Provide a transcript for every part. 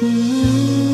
Mm-hmm.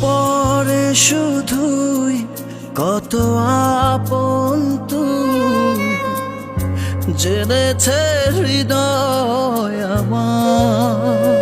পরে শুধুই কত আপন জেনেছে হৃদয় আমার।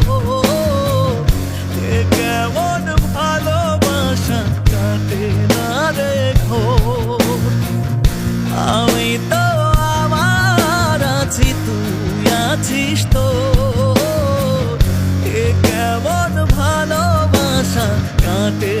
কাটে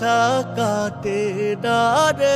ভালোবাসা কাটে না রে।